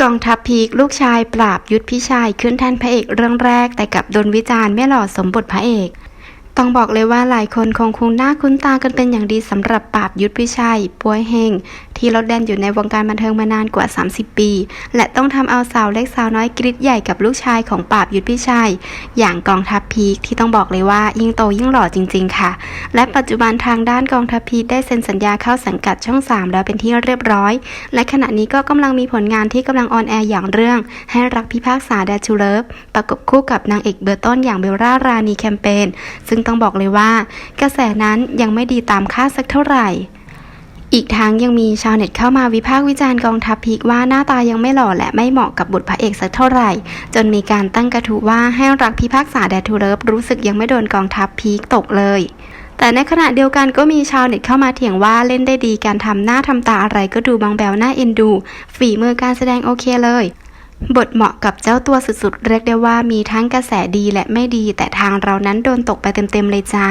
กองทัพพีกลูกชายปราบยุทธพิชัยขึ้นแทนพระเอกเรื่องแรกแต่กลับโดนวิจารณ์ไม่หล่อสมบทพระเอก ต้องบอกเลยว่าหลายคนคงคุ้นหน้าคุ้นตากันเป็นอย่างดีสำหรับปราบยุทธพิชัยป่วยเฮงที่รถแดนอยู่ในวงการบันเทิงมานานกว่า 30 ปี และต้องทำเอาสาวเล็กสาวน้อยกริดใหญ่กับลูกชายของปราบยุทธพิชัย อย่างกองทัพพีกที่ต้องบอกเลยว่ายิ่งโตยิ่งหล่อจริง ๆ ค่ะ และปัจจุบันทางด้านกองทัพพีกได้เซ็นสัญญาเข้าสังกัดช่อง 3 แล้วเป็นที่เรียบร้อย และขณะนี้ก็กำลังมีผลงานที่กำลังออนแอร์อย่างเรื่อง ให้รักพิพากษาแดชูเลิฟประกบคู่กับนางเอกเบอร์ต้นอย่างเบลล่ารานีแคมเปญซึ่งต้องบอกเลยว่า กระแสนั้นยังไม่ดีตามคาดสักเท่าไหร่ อีกทั้งยังมีชาวเน็ตเข้ามาวิพากษ์วิจารณ์กองทัพพีกว่าหน้าตายังไม่หล่อและไม่เหมาะกับบทพระเอกสักเท่าไหร่ จนมีการตั้งกระทู้ว่าให้รักพิพากษาแดทูเลิฟรู้สึกยังไม่โดนกองทัพพีกตกเลยแต่ในขณะเดียวกันก็มีชาวเน็ตเข้ามาเถียงว่าเล่นได้ดีการทำหน้าทำตาอะไรก็ดูบางแบวหน้าเอ็นดู ฝีมือการแสดงโอเคเลย บทเหมาะกับเจ้าตัวสุดๆ เรียกได้ว่ามีทั้งกระแสดีและไม่ดี แต่ทางเรานั้นโดนตกไปเต็มๆเลยจ้า